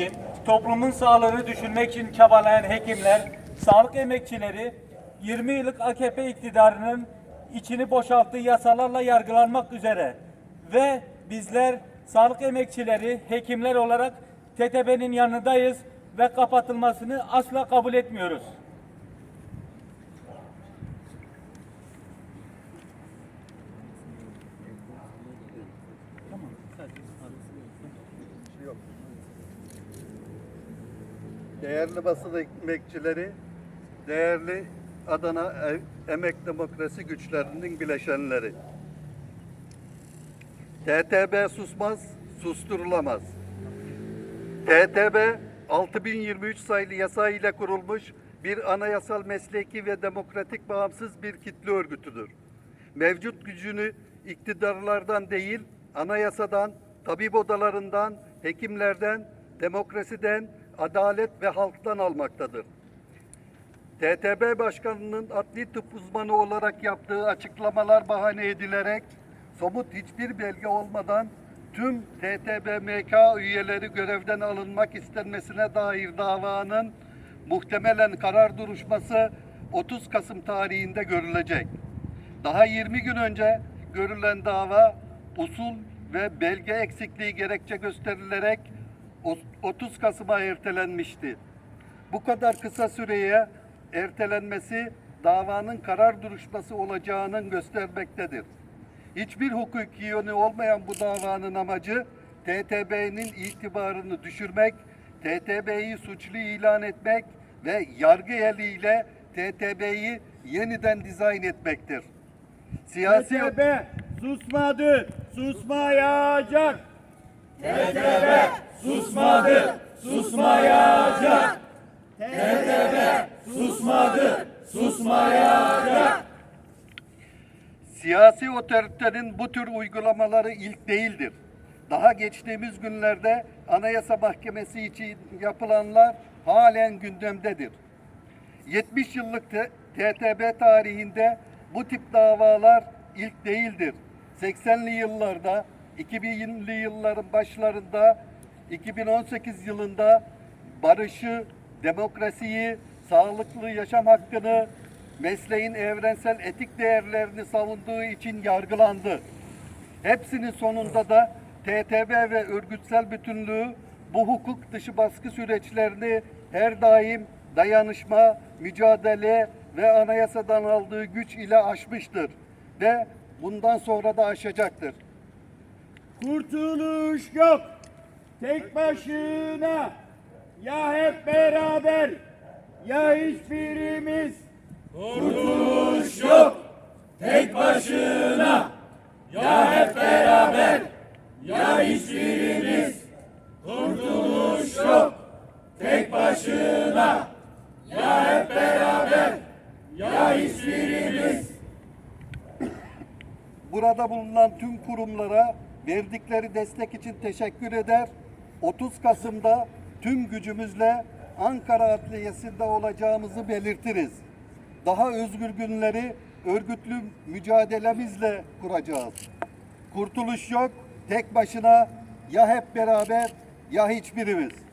için, toplumun sağlığını düşünmek için çabalayan hekimler, sağlık emekçileri 20 yıllık AKP iktidarının içini boşalttığı yasalarla yargılanmak üzere ve bizler sağlık emekçileri, hekimler olarak TTB'nin yanındayız ve kapatılmasını asla kabul etmiyoruz. Değerli basın emekçileri, değerli Adana Emek Demokrasi güçlerinin bileşenleri. TTB susmaz, susturulamaz. TTB 6023 sayılı yasa ile kurulmuş bir anayasal mesleki ve demokratik bağımsız bir kitle örgütüdür. Mevcut gücünü iktidarlardan değil, anayasadan, tabip odalarından, hekimlerden, demokrasiden, adalet ve halktan almaktadır. TTB Başkanı'nın adli tıp uzmanı olarak yaptığı açıklamalar bahane edilerek somut hiçbir belge olmadan tüm TTB-MK üyeleri görevden alınmak istenmesine dair davanın muhtemelen karar duruşması 30 Kasım tarihinde görülecek. Daha 20 gün önce görülen dava usul ve belge eksikliği gerekçe gösterilerek 30 Kasım'a ertelenmişti. Bu kadar kısa süreye ertelenmesi davanın karar duruşması olacağının göstermektedir. Hiçbir hukuki yönü olmayan bu davanın amacı TTB'nin itibarını düşürmek, TTB'yi suçlu ilan etmek ve yargı eliyle TTB'yi yeniden dizayn etmektir. Siyasi TTB susmadı, susmayacak. Susmadı, susmayacak. susmadı, susmayacak. Siyasi otoritenin bu tür uygulamaları ilk değildir. Daha geçtiğimiz günlerde Anayasa Mahkemesi için yapılanlar halen gündemdedir. 70 yıllık TTB tarihinde bu tip davalar ilk değildir. 80'li yıllarda, 2000'li yılların başlarında, 2018 yılında barışı, demokrasiyi, sağlıklı yaşam hakkını, mesleğin evrensel etik değerlerini savunduğu için yargılandı. Hepsinin sonunda da TTB ve örgütsel bütünlüğü bu hukuk dışı baskı süreçlerini her daim dayanışma, mücadele ve anayasadan aldığı güç ile aşmıştır ve bundan sonra da aşacaktır. Kurtuluş yok. Tek başına. Ya hep beraber ya hiçbirimiz. Kurtuluş yok. Tek başına. Ya hep beraber. Ya hiçbirimiz. Kurtuluş yok. Tek başına. Ya hep beraber. Ya hiçbirimiz. Burada bulunan tüm kurumlara verdikleri destek için teşekkür eder. 30 Kasım'da tüm gücümüzle Ankara Adliyesi'nde olacağımızı belirtiriz. Daha özgür günleri örgütlü mücadelemizle kuracağız. Kurtuluş yok, tek başına ya hep beraber ya hiçbirimiz.